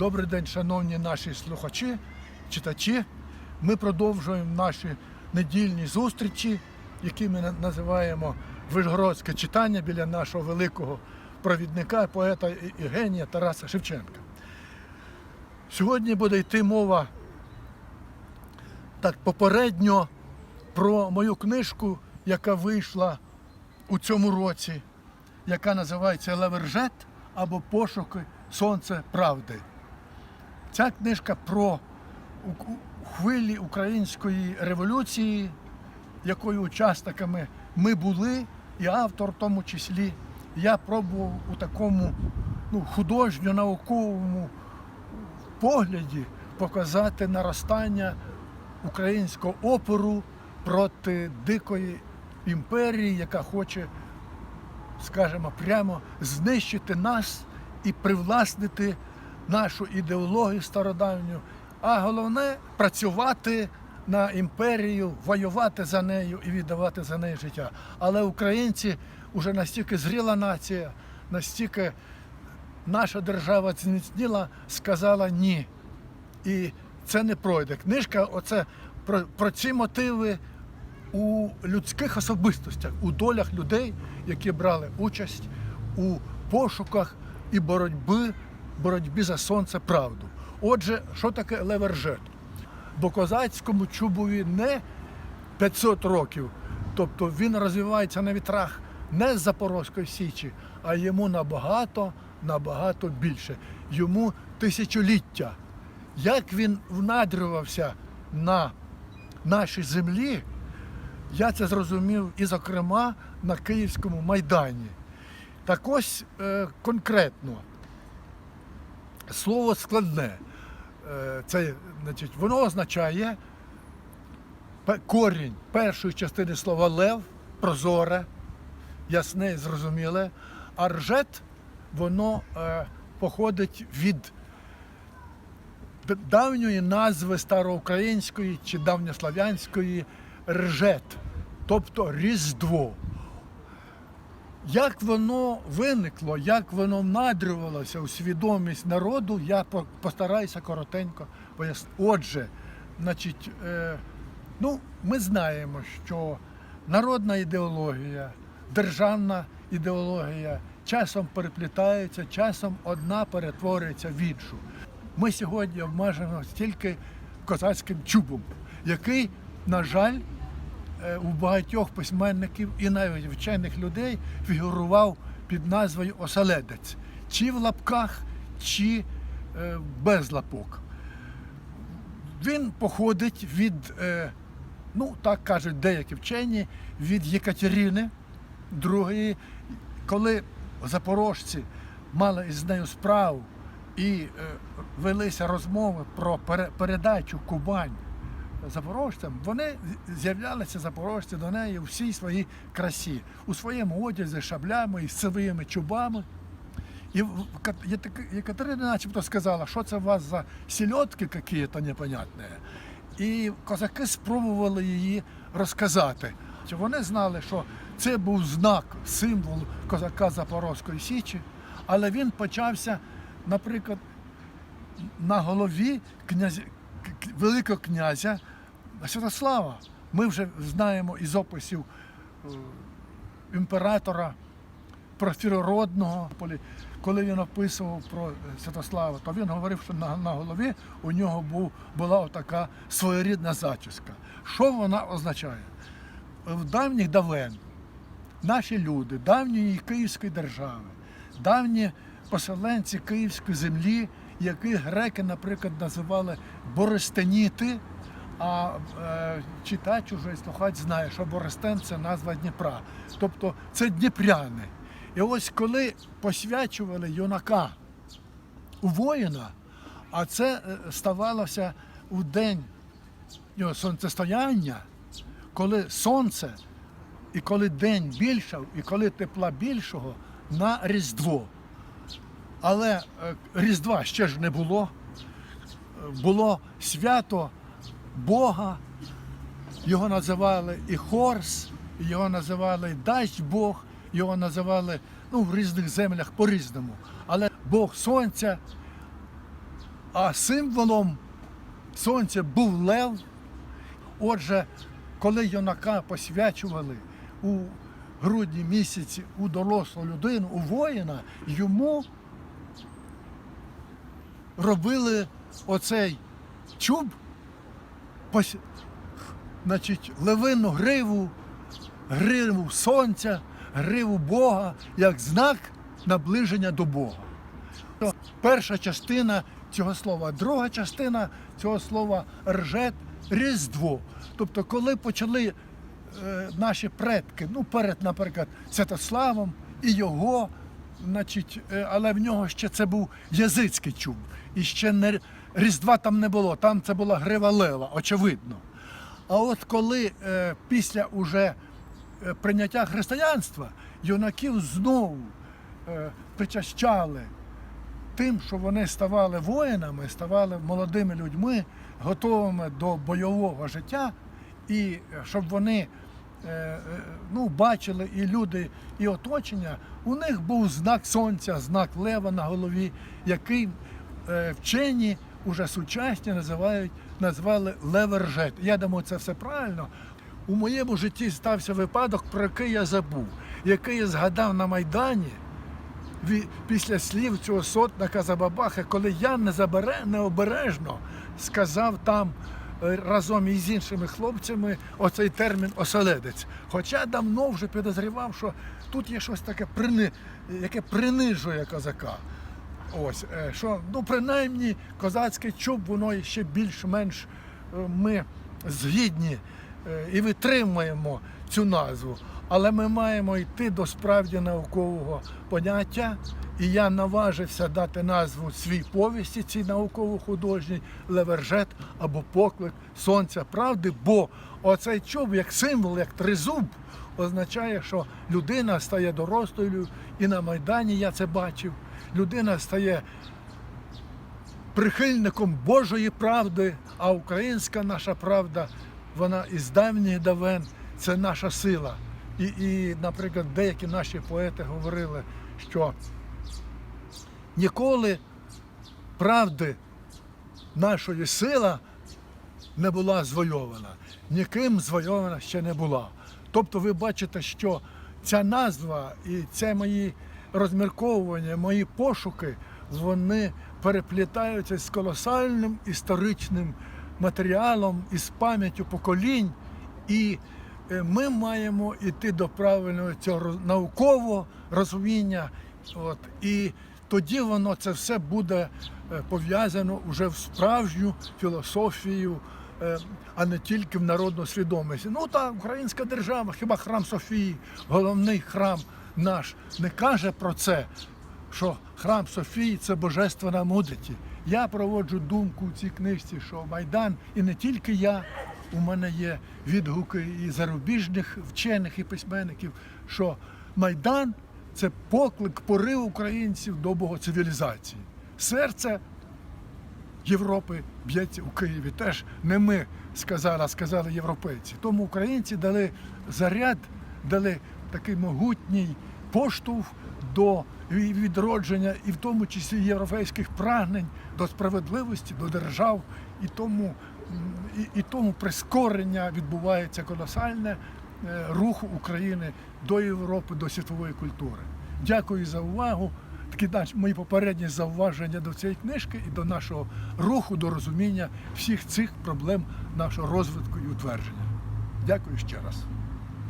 Добрий день, шановні наші слухачі, читачі. Ми продовжуємо наші недільні зустрічі, які ми називаємо Вишгородське читання біля нашого великого провідника, поета і- генія Тараса Шевченка. Сьогодні буде йти мова так попередньо про мою книжку, яка вийшла у цьому році, яка називається Левержет або Пошуки Сонце Правди. Ця книжка про хвилі української революції, якою учасниками ми були, і автор в тому числі. Я пробував у такому ну, художньо-науковому погляді показати наростання українського опору проти дикої імперії, яка хоче, скажімо, прямо знищити нас і привласнити нашу ідеологію стародавню, а головне працювати на імперію, воювати за нею і віддавати за неї життя. Але українці вже настільки зріла нація, настільки наша держава зміцніла, сказала ні. І це не пройде. Книжка оце про, про ці мотиви у людських особистостях, у долях людей, які брали участь у пошуках і боротьби, боротьбі за сонце правду. Отже, що таке левержет? Бо козацькому чубові не 500 років, тобто він розвивається на вітрах не з Запорозької Січі, а йому набагато, набагато більше. Йому тисячоліття. Як він внадрювався на нашій землі, я це зрозумів і, зокрема, на Київському майдані. Так ось е, конкретно слово складне. Е, це, значить, воно означає корінь першої частини слова лев, прозоре, ясне і зрозуміле, а ржет воно е, походить від давньої назви староукраїнської чи давньослав'янської ржет, тобто Різдво. Як воно виникло, як воно внадрювалося у свідомість народу, я постараюся коротенько пояснити. Отже, значить, е, ну, ми знаємо, що народна ідеологія, державна ідеологія часом переплітаються, часом одна перетворюється в іншу. Ми сьогодні обмежуємося тільки козацьким чубом, який, на жаль, у багатьох письменників і навіть вчених людей фігурував під назвою оселедець, чи в лапках, чи е, без лапок. Він походить від, е, ну так кажуть деякі вчені, від Єкатерини II, коли запорожці мали із нею справу і е, велися розмови про пере- передачу Кубань запорожцям, вони з'являлися запорожці до неї у всій своїй красі, у своєму одязі, шаблями і своїми чубами. І в- Кат- Єтик- Єкатерина начебто сказала, що це у вас за сільотки якісь непонятні. І козаки спробували її розказати. Вони знали, що це був знак, символ козака Запорозької Січі, але він почався, наприклад, на голові князя, Великого князя Святослава. Ми вже знаємо із описів е, імператора профірородного, коли він описував про е, Святослава, то він говорив, що на, на голові у нього був, була така своєрідна зачіска. Що вона означає? В давніх давен наші люди, давньої Київської держави, давні поселенці Київської землі, яких греки, наприклад, називали Борестеніти, а е, читач уже слухач знає, що Борестен це назва Дніпра. Тобто це Дніпряни. І ось коли посвячували юнака у воїна, а це е, ставалося у день його сонцестояння, коли сонце і коли день більшав, і коли тепла більшого на Різдво. Але е, Різдва ще ж не було. Було свято Бога, його називали і Хорс, його називали Дасть Бог, його називали ну, в різних землях по-різному. Але Бог Сонця А символом сонця був лев. Отже, коли юнака посвячували у грудні місяці у дорослу людину, у воїна, йому робили оцей чуб, пос- значить, левину гриву, гриву сонця, гриву Бога, як знак наближення до Бога. Перша частина цього слова, друга частина цього слова ржет Різдво. Тобто, коли почали е, наші предки, ну перед, наприклад, Святославом і його, значить, е, але в нього ще це був язицький чуб. І ще не Різдва там не було, там це була грива лева, очевидно. А от коли е, після уже е, прийняття християнства юнаків знову причащали тим, що вони ставали воїнами, ставали молодими людьми, готовими до бойового життя, і щоб вони ну, бачили і люди, і оточення, у них був знак сонця, знак лева на голові, який е, вчені уже сучасні називають, назвали левержет. Я думаю, це все правильно. У моєму житті стався випадок, про який я забув, який я згадав на Майдані після слів цього сотника Забабаха, коли я незабере, необережно сказав там е, разом із іншими хлопцями оцей термін оселедець. Хоча давно вже підозрював, що тут є щось таке яке принижує козака. Ось, е, що, ну, принаймні, козацький чуб, воно ще більш-менш е, ми згідні е, і витримуємо цю назву. Але ми маємо йти до справді наукового поняття. І я наважився дати назву свій повісті, цій науково-художній левержет або поклик сонця правди, бо оцей чуб як символ, як тризуб, означає, що людина стає дорослою, і на Майдані я це бачив. Людина стає прихильником Божої правди, а українська наша правда, вона із давніх давен, це наша сила. І, і, наприклад, деякі наші поети говорили, що ніколи правди нашої сила не була звойована, ніким звойована ще не була. Тобто ви бачите, що ця назва і це мої розмірковування, мої пошуки, вони переплітаються з колосальним історичним матеріалом і з пам'яттю поколінь. І е, ми маємо йти до правильного цього наукового розуміння. От, і тоді воно це все буде е, пов'язано вже в справжню філософію, е, а не тільки в народну свідомість. Ну так, українська держава, хіба храм Софії, головний храм наш, не каже про це, що храм Софії це божественна мудрість. Я проводжу думку у цій книжці, що Майдан, і не тільки я, у мене є відгуки і зарубіжних вчених і письменників, що Майдан це поклик, порив українців до богоцивілізації. Серце Європи б'ється у Києві. Теж не ми сказали, а сказали європейці. Тому українці дали заряд, дали такий могутній поштовх до відродження, і в тому числі європейських прагнень до справедливості, до держав, і тому, і, і тому прискорення відбувається колосальне руху України до Європи, до світової культури. Дякую за увагу. Такі мої попередні зауваження до цієї книжки і до нашого руху, до розуміння всіх цих проблем нашого розвитку і утвердження. Дякую ще раз.